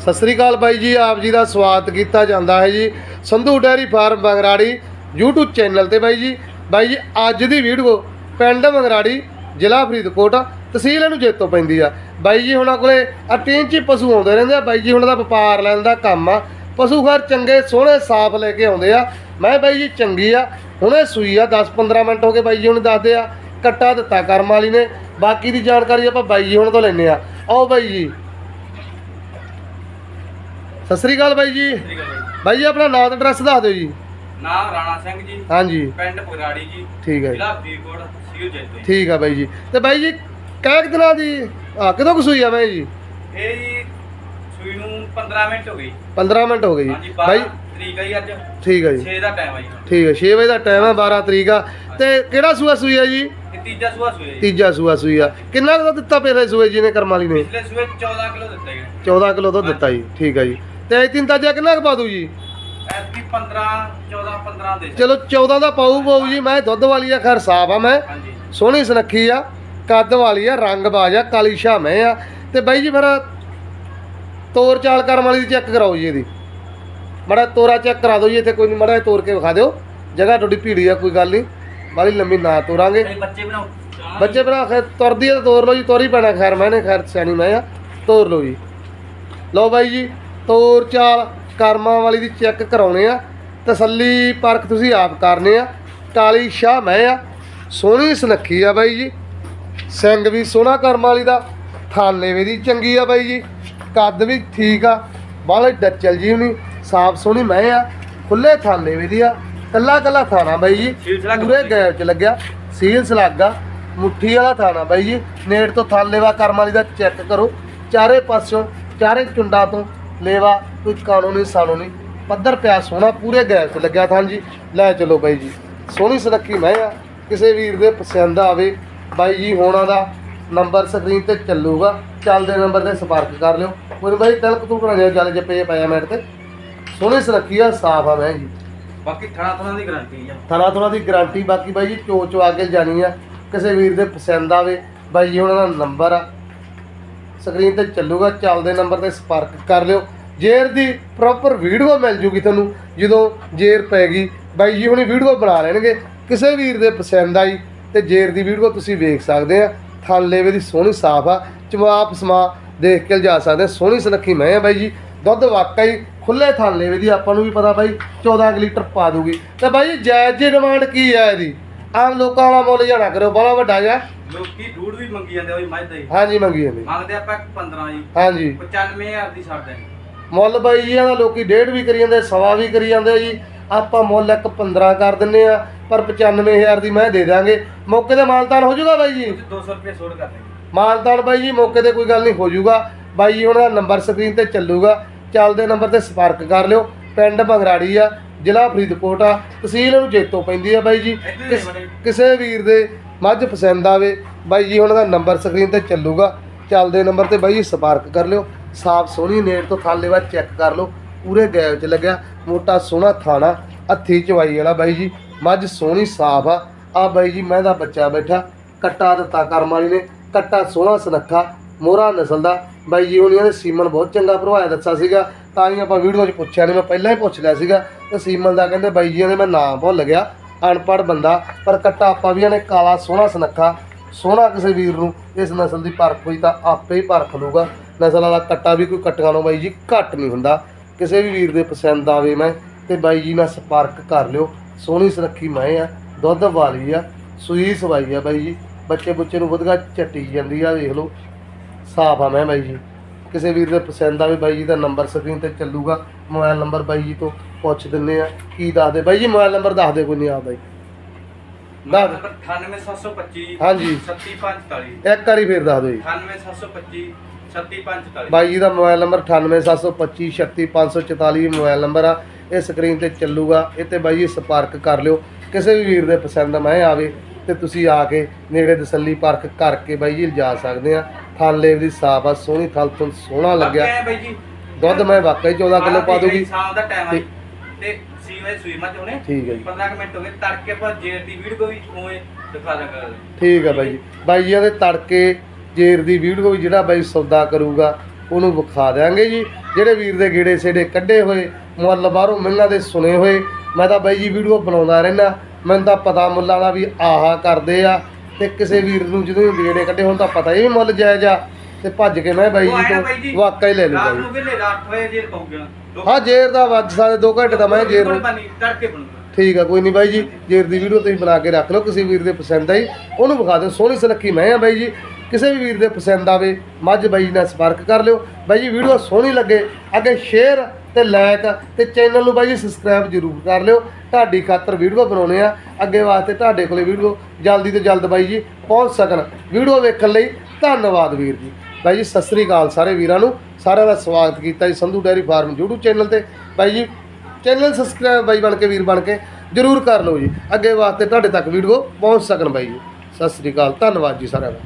ਸਤਿ ਸ੍ਰੀ ਅਕਾਲ ਬਾਈ ਜੀ, ਆਪ ਜੀ ਦਾ ਸਵਾਗਤ ਕੀਤਾ ਜਾਂਦਾ ਹੈ ਜੀ Sandhu dairy farm Bangrari YouTube channel ਤੇ ਬਾਈ ਜੀ। ਬਾਈ ਜੀ, ਅੱਜ ਦੀ ਵੀਡੀਓ ਪਿੰਡ ਬੰਗਰਾੜੀ, ਜ਼ਿਲ੍ਹਾ ਫਰੀਦਕੋਟ, ਤਹਿਸੀਲ ਇਹਨੂੰ ਜੇਤੋਂ ਪੈਂਦੀ ਆ। ਬਾਈ ਜੀ, ਹੁਣਾਂ ਕੋਲੇ ਆ ਤਿੰਨ ਚ ਪਸ਼ੂ ਆਉਂਦੇ ਰਹਿੰਦੇ ਆ। ਬਾਈ ਜੀ, ਹੁਣਾਂ ਦਾ ਵਪਾਰ ਲੈਣ ਦਾ ਕੰਮ ਆ। ਪਸ਼ੂ ਘਰ ਚੰਗੇ, ਸੋਹਣੇ, ਸਾਫ਼ ਲੈ ਕੇ ਆਉਂਦੇ ਆ। ਮੈਂ ਬਾਈ ਜੀ, ਚੰਗੀ ਆ। ਹੁਣੇ ਸੂਈ ਆ 10-15 ਮਿੰਟ ਹੋ ਗਏ ਬਾਈ ਜੀ, ਹੁਣ ਦੱਸਦੇ ਆ। ਕੱਟਾ ਦਿੱਤਾ ਕਰਮ ਵਾਲੀ ਨੇ। ਬਾਕੀ ਦੀ ਜਾਣਕਾਰੀ ਆਪਾਂ ਬਾਈ ਜੀ, ਹੁਣ ਤੋਂ ਲੈਣੇ ਆ। ਆਓ ਬਾਈ ਜੀ ਸਤਿ ਸ੍ਰੀ ਅਕਾਲ ਬਾਈ ਜੀ। ਬਾਈ ਜੀ। ਆਪਣਾ ਨਾਮ ਤੇ ਐਡਰੈਸ ਦੱਸ ਦਿਓ ਜੀ। ਨਾਮ ਰਾਣਾ ਸਿੰਘ ਜੀ। ਹਾਂਜੀ। ਪਿੰਡ ਪਗਰਾੜੀ ਜੀ। ਠੀਕ ਹੈ ਜੀ। ਜ਼ਿਲ੍ਹਾ ਫਰੀਦਕੋਟ ਸੀਓ ਜੈਤੋ ਠੀਕ ਆ ਬਾਈ ਜੀ। ਤੇ ਬਾਈ ਜੀ ਕਹਿ ਦਿਨਾਂ ਦੀ ਆ ਕਦੋਂ ਕੁ ਸੂਈ ਆ ਬਾਈ ਜੀ? ਇਹ ਜੀ ਸੂਈ ਨੂੰ 15 ਮਿੰਟ ਹੋ ਗਈ 15 ਮਿੰਟ ਹੋ ਗਏ ਜੀ। ਹਾਂਜੀ ਬਾਈ 12 ਤਰੀਕ ਹੈ ਜੀ ਅੱਜ। ਠੀਕ ਹੈ ਜੀ। 6 ਦਾ ਟਾਈਮ ਹੈ ਜੀ। ਠੀਕ ਹੈ 6 ਵਜੇ ਦਾ ਟਾਈਮ ਹੈ 12 ਤਰੀਕ ਆ। ਤੇ ਕਿਹੜਾ ਸੂਆ ਸੂਈ ਆ ਜੀ? ਤੀਜਾ ਸੂਆ ਸੂਆ ਜੀ। ਤੀਜਾ ਸੂਆ ਸੂਈ ਆ। ਕਿੰਨਾ ਕੁ ਦੁੱਧ ਦਿੱਤਾ ਪਹਿਲੇ ਸੂਏ ਜੀ ਨੇ ਕਰਮ ਵਾਲੀ ਨੇ? ਪਿਛਲੇ ਸੂਏ 14 ਕਿਲੋ ਦਿੱਤੇ ਗਏ। 14 ਕਿਲੋ ਦੁੱਧ ਦਿੱਤਾ ਜੀ। ਠੀਕ ਹੈ ਜੀ। ਤੇ ਤਿੰਨ ਤਾਜਾ ਕਿੰਨਾ ਕੁ ਪਾ ਦੂ ਜੀ। ਐਤਕੀ 15 14 15 ਦੇ ਚਲੋ 14 ਦਾ ਪਾਊ ਪਾਊ ਜੀ ਮੈਂ ਦੁੱਧ ਵਾਲੀ ਆ ਖੈਰ ਸਾਫ਼ ਆ ਮੈਂ। ਹਾਂਜੀ। ਸੋਹਣੀ ਸੁਨੱਖੀ ਆ ਕੱਦ ਵਾਲੀ ਆ ਰੰਗ ਬਾਜ ਆ ਕਾਲੀ ਸ਼ਾਮੇ ਆ। ਤੇ ਬਾਈ ਜੀ ਫਿਰ ਤੋਰ ਚਾਲ ਕਰਮ ਵਾਲੀ ਦੀ ਚੈੱਕ ਕਰਾਓ ਜੀ ਇਹਦੀ। ਮੜਾ ਤੋਰਾ ਚੈੱਕ ਕਰਾ ਦਿਓ ਜੀ ਇੱਥੇ ਕੋਈ ਨਹੀਂ ਮੜਾ ਤੋਰ ਕੇ ਵਿਖਾ ਦਿਓ। ਜਗ੍ਹਾ ਤੁਹਾਡੀ ਭੀੜੀ ਆ ਕੋਈ ਗੱਲ ਨਹੀਂ ਬਾਲੀ ਲੰਮੀ ਨਾ ਤੋਰਾਂਗੇ। ਇਹ ਬੱਚੇ ਬਣਾਓ। ਬੱਚੇ ਭਰਾ ਖੈਰ ਤੁਰਦੀ ਆ ਤਾਂ ਤੋਰ ਲਓ ਜੀ ਤੋਰੀ ਪੈਣਾ ਖੈਰ ਮੈਂ ਨੇ ਖੈਰ ਸਿਆਣੀ ਮੈਂ ਆ। ਤੋਰ ਲਓ ਜੀ। ਲਓ ਬਾਈ ਜੀ ਤੋਰ ਚਾਲ ਕਰਮਾਂ ਵਾਲੀ ਦੀ ਚੈੱਕ ਕਰਾਉਣੇ ਆ। ਤਸੱਲੀ ਪਰਖ ਤੁਸੀਂ ਆਪ ਕਰਨੇ ਆ। ਕਾਲੀ ਸ਼ਾਹ ਮੈਂ ਆ। ਸੋਹਣੀ ਸੁਨੱਖੀ ਆ ਬਾਈ ਜੀ। ਸਿੰਘ ਵੀ ਸੋਹਣਾ ਕਰਮਾਂ ਵਾਲੀ ਦਾ। ਥਾਲੇਵੇ ਦੀ ਚੰਗੀ ਆ ਬਾਈ ਜੀ। ਕੱਦ ਵੀ ਠੀਕ ਆ। ਬਾਹਲੇ ਡੱਚਲ ਜੀ ਨਹੀਂ ਸਾਫ਼ ਸੋਹਣੀ ਮੈਂ ਆ। ਖੁੱਲੇ ਥਾਲੇਵੇ ਦੀ ਆ। ਕੱਲਾ ਕੱਲਾ ਥਾਣਾ ਬਾਈ ਜੀ। ਪੂਰੇ ਗੈਪ ਚ ਲੱਗਿਆ। ਸੀਲ ਸਲਾਗਾ। ਮੁੱਠੀ ਵਾਲਾ ਥਾਣਾ ਬਾਈ ਜੀ। ਨੇੜ ਤੋਂ ਥਾਲੇਵਾ ਕਰਮ ਵਾਲੀ ਦਾ ਚੈੱਕ ਕਰੋ। ਚਾਰੇ ਪਾਸਿਓਂ ਚਾਰੇ ਚੁੰਡਾ ਤੋਂ ਲੇਵਾ ਕੋਈ ਕਾਨੂੰਨੀ ਸਾਨੂੰਨੀ। ਪੱਧਰ ਪਿਆ ਸੋਹਣਾ ਪੂਰੇ ਗੈਪ ਚ ਲੱਗਿਆ ਥਾਂ ਜੀ। ਲੈ ਚਲੋ ਬਾਈ ਜੀ। ਸੋਹਣੀ ਸੁਰੱਖੀ ਮੈਂ ਆ। ਕਿਸੇ ਵੀਰ ਦੇ ਪਸੰਦ ਆਵੇ ਬਾਈ ਜੀ ਹੋਣਾ ਦਾ ਨੰਬਰ ਸਕਰੀਨ ਤੇ ਚੱਲੂਗਾ। ਚੱਲਦੇ ਨੰਬਰ ਤੇ ਸੰਪਰਕ ਕਰ ਲਿਓ। ਕੋਈ ਬਾਈ ਤਿਲਕ ਤੂੰ ਕਰਾ ਲਿਓ ਚੱਲ ਜੇ ਪਏ ਪਾਇਆ ਮਿੰਟ ਤੇ। ਸੋਹਣੀ ਸੁਰੱਖੀ ਆ ਸਾਫ਼ ਆ ਮੈਂ ਜੀ। ਬਾਕੀ ਥਣਾ ਥਣਾ ਦੀ ਗਾਰੰਟੀ ਆ। ਥਣਾ ਥਣਾ ਦੀ ਗਾਰੰਟੀ ਬਾਕੀ ਬਾਈ ਜੀ ਚੋ ਚੋ ਅੱਗੇ ਜਾਣੀ ਆ। ਕਿਸੇ ਵੀਰ ਦੇ ਪਸੰਦ ਆਵੇ ਬਾਈ ਜੀ ਉਹਨਾਂ ਦਾ ਨੰਬਰ ਆ। ਸਕਰੀਨ ਤੇ ਚੱਲੂਗਾ, ਚੱਲਦੇ ਨੰਬਰ ਤੇ ਸੰਪਰਕ ਕਰ ਲਿਓ। ਜੇਰ ਦੀ ਪ੍ਰੋਪਰ ਵੀਡੀਓ ਮਿਲ ਜੂਗੀ ਤੁਹਾਨੂੰ, ਜਦੋਂ ਜੇਰ ਪੈਗੀ ਬਾਈ ਜੀ ਹੁਣੀ ਵੀਡੀਓ ਬਣਾ ਲੈਣਗੇ। ਕਿਸੇ ਵੀਰ ਦੇ ਪਸੰਦ ਆਈ ਤੇ ਜੇਰ ਦੀ ਵੀਡੀਓ ਤੁਸੀਂ ਵੇਖ ਸਕਦੇ ਆ। ਥਣ ਲੇਵੇ ਦੀ ਸੋਹਣੀ ਸਾਫ਼ ਆ। ਚਵਾਪ ਸਮਾ ਦੇਖ ਕੇ ਜਾ ਸਕਦੇ ਆ। ਸੋਹਣੀ ਸੁਨੱਖੀ ਮੈਂ ਆ ਬਾਈ ਜੀ। ਦੁੱਧ ਵਾਕਈ ਖੁੱਲੇ ਥਣ ਲੇਵੇ ਦੀ, ਆਪਾਂ ਨੂੰ ਵੀ ਪਤਾ ਬਾਈ 14 ਕੁ ਲੀਟਰ ਪਾ ਦੂਗੀ। ਤੇ ਬਾਈ ਜੀ, ਜਾਇਜ਼ ਜੀ ਡਿਮਾਂਡ ਕੀ ਆ ਇਹਦੀ? ਆਮ ਲੋਕਾਂ ਵਾਲਾ ਮੁੱਲ ਜਾਣਾ ਕਰੋ ਬੜਾ ਵੱਡਾ ਜਾ ਲੋਕੀ ਡੂੜ ਵੀ ਮੰਗੀ ਜਾਂਦੇ ਆ ਮੱਝ ਦਾ ਹੀ। ਹਾਂਜੀ ਮੰਗੀ ਜਾਂਦੀ। ਮੰਗਦੇ ਆਪਾਂ 15 ਜੀ। ਹਾਂਜੀ। 95000 ਦੀ ਛੱਡ ਦੇਣੀ ਮੁੱਲ ਬਾਈ ਜੀ ਇਹਦਾ ਲੋਕੀ ਡੇਢ ਵੀ ਕਰੀ ਜਾਂਦੇ ਸਵਾ ਵੀ ਕਰੀ ਜਾਂਦੇ ਜੀ। ਆਪਾਂ ਮੁੱਲ ਇੱਕ 15 ਕਰ ਦਿੰਨੇ ਆ ਪਰ 95000 ਦੀ ਮੈਂ ਦੇ ਦਾਂਗੇ ਮੌਕੇ ਤੇ ਮਾਲਤਾਨ ਹੋ ਜਾਊਗਾ ਬਾਈ ਜੀ? ਤੁਸੀਂ 200 ਰੁਪਏ ਛੋੜ ਕਰ ਦੇਣੀ ਮਾਲਤਾਨ ਬਾਈ ਜੀ ਮੌਕੇ ਤੇ ਕੋਈ ਗੱਲ ਨਹੀਂ ਹੋ ਜਾਊਗਾ ਬਾਈ ਜੀ ਉਹਨਾਂ ਦਾ ਨੰਬਰ ਸਕਰੀਨ ਤੇ ਚੱਲੂਗਾ। ਚੱਲਦੇ ਨੰਬਰ ਤੇ ਸੰਪਰਕ ਕਰ ਲਿਓ। ਪਿੰਡ ਬੰਗਰਾੜੀ ਆ ਜ਼ਿਲ੍ਹਾ ਫਰੀਦਕੋਟ ਆ। ਤਹਿਸੀਲ ਨੂੰ ਜੇਤੋਂ ਪੈਂਦੀ ਆ ਬਾਈ ਜੀ। ਕਿਸੇ ਵੀਰ ਦੇ ਮੱਝ ਪਸੰਦ ਆਵੇ, ਬਾਈ ਜੀ ਉਹਨਾਂ ਦਾ ਨੰਬਰ ਸਕਰੀਨ ਤੇ ਚੱਲੂਗਾ। ਚੱਲਦੇ ਨੰਬਰ ਤੇ ਬਾਈ ਜੀ ਸੰਪਰਕ ਕਰ ਲਿਓ। ਸਾਫ਼ ਸੋਹਣੀ ਨੇੜ ਤੋਂ ਥਾਲੇ ਬਾਅਦ ਚੈੱਕ ਕਰ ਲਓ। ਪੂਰੇ ਗੈਪ 'ਚ ਲੱਗਿਆ, ਮੋਟਾ ਸੋਹਣਾ ਥਾਣਾ, ਹੱਥੀ ਚਵਾਈ ਵਾਲਾ ਬਾਈ ਜੀ। ਮੱਝ ਸੋਹਣੀ ਸਾਫ਼ ਆ। ਆ ਬਾਈ ਜੀ ਮੈਂ ਦਾ ਬੱਚਾ ਬੈਠਾ। ਕੱਟਾ ਦਿੱਤਾ ਕਰਮ ਵਾਲੀ ਨੇ। ਕੱਟਾ ਸੋਹਣਾ ਸੁਨੱਖਾ, ਮੋਹਰਾ ਨਸਲ ਦਾ। ਬਾਈ ਜੀ ਉਹਨਾਂ ਨੇ ਸੀਮਨ ਬਹੁਤ ਚੰਗਾ ਭਰਵਾਇਆ ਦੱਸਿਆ ਸੀਗਾ। ਤਾਂ ਹੀ ਆਪਾਂ ਵੀਡੀਓ 'ਚ ਪੁੱਛਿਆ ਨੇ, ਮੈਂ ਪਹਿਲਾਂ ਹੀ ਪੁੱਛ ਲਿਆ ਸੀਗਾ। ਤੇ ਸੀਮਨ ਦਾ ਕਹਿੰਦੇ ਬਾਈ ਜੀ ਨੇ ਮੈਂ ਨਾਮ ਭੁੱਲ ਗਿਆ। ਅਨਪੜ੍ਹ ਬੰਦਾ, ਪਰ ਕੱਟਾ ਆਪਾਂ ਵੀ ਇਹਨੇ ਕਾਲਾ, ਸੋਹਣਾ ਸੁਨੱਖਾ, ਸੋਹਣਾ ਕਿਸੇ ਵੀਰ ਨੂੰ ਇਸ ਨਸਲ ਦੀ ਪਰਖ ਹੋਈ ਤਾਂ ਆਪੇ ਹੀ ਪਰਖ ਲੂਗਾ ਨਸਲ ਵਾਲਾ ਕੱਟਾ ਵੀ ਕੋਈ ਕੱਟੀਆਂ ਨੂੰ ਬਾਈ ਜੀ ਘੱਟ ਨਹੀਂ ਹੁੰਦਾ। ਕਿਸੇ ਵੀ ਵੀਰ ਦੇ ਪਸੰਦ ਆਵੇ ਮੈਂ, ਤੇ ਬਾਈ ਜੀ ਨਾਲ ਸੰਪਰਕ ਕਰ ਲਿਓ। ਸੋਹਣੀ ਸੁਰੱਖੀ ਮੈਂ ਆ, ਦੁੱਧ ਵਾਲੀ ਆ, ਸੂਈ ਸਵਾਈ ਆ ਬਾਈ ਜੀ। ਬੱਚੇ ਬੁੱਚੇ ਨੂੰ ਵਧਗਾ ਚੱਟੀ ਜਾਂਦੀ ਆ, ਵੇਖ ਲਓ। ਸਾਫ਼ ਆ ਮੈਂ ਬਾਈ ਜੀ। ਕਿਸੇ ਵੀਰ ਦੇ ਪਸੰਦ ਆਵੇ ਬਾਈ ਜੀ ਦਾ ਨੰਬਰ ਸਕਰੀਨ ਤੇ ਚੱਲੂਗਾ ਮੋਬਾਈਲ ਨੰਬਰ ਬਾਈ ਜੀ ਤੋਂ ਪੁੱਛ ਦਿੰਨੇ ਆ ਕੀ ਦੱਸਦੇ ਬਾਈ ਜੀ ਮੋਬਾਈਲ ਨੰਬਰ ਦੱਸ ਦੇ ਕੋਈ ਨਹੀਂ ਆ ਬਾਈ ਦੱਸ। ਨੰਬਰ 98725 ਹਾਂਜੀ। 3544 ਇੱਕ ਵਾਰੀ ਫੇਰ ਦੱਸ ਦਿਓ ਜੀ। 98725 3544 ਬਾਈ ਜੀ ਦਾ ਮੋਬਾਈਲ ਨੰਬਰ 98725 36544 ਮੋਬਾਈਲ ਨੰਬਰ ਆ। ਇਹ ਸਕਰੀਨ ਤੇ ਚੱਲੂਗਾ। ਇਹ ਤੇ ਬਾਈ ਜੀ ਸੰਪਰਕ ਕਰ ਲਿਓ। ਕਿਸੇ ਵੀ ਵੀਰ ਦੇ ਪਸੰਦ ਮੈਂ ਆਵੇ ਤੇ ਤੁਸੀਂ ਆ ਕੇ ਨੇੜੇ ਤਸੱਲੀ ਪਰਖ ਕਰਕੇ ਬਾਈ ਜੀ ਲਿਜਾ ਸਕਦੇ ਆ। ਥਾਲੇ ਦੀ ਸਾਫ਼ ਆ ਸੋਹਣੀ ਥਲ ਤੋਂ ਸੋਹਣਾ ਲੱਗਿਆ। ਬਾਈ ਜੀ ਦੁੱਧ ਮੈਂ ਵਾਕਈ 14 ਕਿਲੋ ਪਾ ਦੂਗੀ। ਸ਼ਾਮ ਦਾ ਟਾਈਮ ਆ ਤੇ ਸੀਵੇਂ ਸੂਈ ਮੱਝ ਹੋਣੇ ਠੀਕ ਹੈ ਜੀ। 15 ਕੁ ਮਿੰਟ ਹੋ ਗਏ ਤੜਕੇ ਪਰ ਜੇਰ ਦੀ ਵੀਡੀਓ ਵੀ ਉਵੇਂ ਦਿਖਾ ਦਾਂਗਾ ਠੀਕ ਹੈ ਬਾਈ ਜੀ। ਬਾਈ ਜੀ ਦੇ ਤੜਕੇ ਜੇਰ ਦੀ ਵੀਡੀਓ ਵੀ ਜਿਹੜਾ ਬਾਈ ਸੌਦਾ ਕਰੂਗਾ ਉਹਨੂੰ ਵਿਖਾ ਦਿਆਂਗੇ ਜੀ। ਜਿਹੜੇ ਵੀਰ ਦੇ ਗੇੜੇ ਸੇੜੇ ਕੱਢੇ ਹੋਏ ਮੁੱਲ ਬਾਹਰੋਂ ਮਿਲਣਾ ਦੇ ਸੁਣੇ ਹੋਏ ਮੈਂ ਤਾਂ ਬਾਈ ਜੀ ਵੀਡੀਓ ਬਣਾਉਂਦਾ ਰਹਿਣਾ ਮੈਨੂੰ ਤਾਂ ਪਤਾ ਮੁੱਲਾਂ ਦਾ ਵੀ ਆਹਾ ਕਰਦੇ ਆ। ਤੇ ਕਿਸੇ ਵੀਰ ਨੂੰ ਜਦੋਂ ਵੀ ਗੇੜੇ ਕੱਢੇ ਹੁਣ ਤਾਂ ਪਤਾ ਹੀ ਵੀ ਮੁੱਲ ਜਾਇਜ਼ ਆ। ਤੇ ਭੱਜ ਕੇ ਮੈਂ ਬਾਈ ਜੀ ਤੋਂ ਜੀ, ਵਾਕਈ ਲੈ ਲੂਗਾ ਰਾਤ ਜੀ। ਨੂੰ ਵੇਲੇ ਰਾਤ ਹੋਏ ਜੇ ਪਹੁੰਚਣਾ ਹਾਂ ਜੇਰ ਦਾ ਵੱਜ ਸਾਰੇ 2 ਘੰਟੇ ਦਾ ਮੈਂ ਜੇਰ ਨੂੰ ਪਾਣੀ ਤੜਕੇ ਬਣੂਗਾ। ਠੀਕ ਆ ਕੋਈ ਨਹੀਂ ਬਾਈ ਜੀ ਜੇਰ ਦੀ ਵੀਡੀਓ ਤੁਸੀਂ ਬਣਾ ਕੇ ਰੱਖ ਲਓ ਕਿਸੇ ਵੀਰ ਦੇ ਪਸੰਦ ਆਈ ਉਹਨੂੰ ਵਿਖਾ ਦਿਓ ਸੋਹਣੀ ਸੁਨੱਖੀ ਮੈਂ ਆ ਬਾਈ ਜੀ। ਕਿਸੇ ਵੀ ਵੀਰ ਦੇ ਪਸੰਦ ਆਵੇ, ਮੱਝ ਬਾਈ ਜੀ ਨਾਲ ਸੰਪਰਕ ਕਰ ਲਿਓ। ਬਾਈ ਜੀ, ਵੀਡੀਓ ਸੋਹਣੀ ਲੱਗੇ, ਅੱਗੇ ਸ਼ੇਅਰ ਤੇ ਲਾਈਕ ਤੇ ਚੈਨਲ ਨੂੰ ਬਾਈ ਜੀ ਸਬਸਕ੍ਰਾਈਬ ਜ਼ਰੂਰ ਕਰ ਲਿਓ। ਤੁਹਾਡੀ ਖਾਤਰ ਵੀਡੀਓ ਬਣਾਉਣੇ ਆ। ਅੱਗੇ ਵਾਸਤੇ ਤੁਹਾਡੇ ਕੋਲੇ ਵੀਡੀਓ ਜਲਦੀ ਤੋਂ ਜਲਦ ਬਾਈ ਜੀ ਪਹੁੰਚ ਸਕਣ। ਵੀਡੀਓ ਵੇਖਣ ਲਈ ਧੰਨਵਾਦ ਵੀਰ ਜੀ। ਬਾਈ ਜੀ, ਸਤਿ ਸ੍ਰੀ ਅਕਾਲ ਸਾਰੇ ਵੀਰਾਂ ਨੂੰ। ਸਾਰਿਆਂ ਦਾ ਸਵਾਗਤ ਕੀਤਾ ਜੀ Sandhu dairy farm YouTube channel ਤੇ। ਬਾਈ ਜੀ ਚੈਨਲ ਸਬਸਕ੍ਰਾਈਬ ਬਾਈ ਬਣ ਕੇ, ਵੀਰ ਬਣ ਕੇ ਜਰੂਰ ਕਰ ਲਓ ਜੀ। ਅੱਗੇ ਵਾਸਤੇ ਤੁਹਾਡੇ ਤੱਕ ਵੀਡੀਓ ਪਹੁੰਚ ਸਕਣ ਬਾਈ ਜੀ। ਸਤਿ ਸ੍ਰੀ ਅਕਾਲ, ਧੰਨਵਾਦ ਜੀ ਸਾਰਿਆਂ ਦਾ।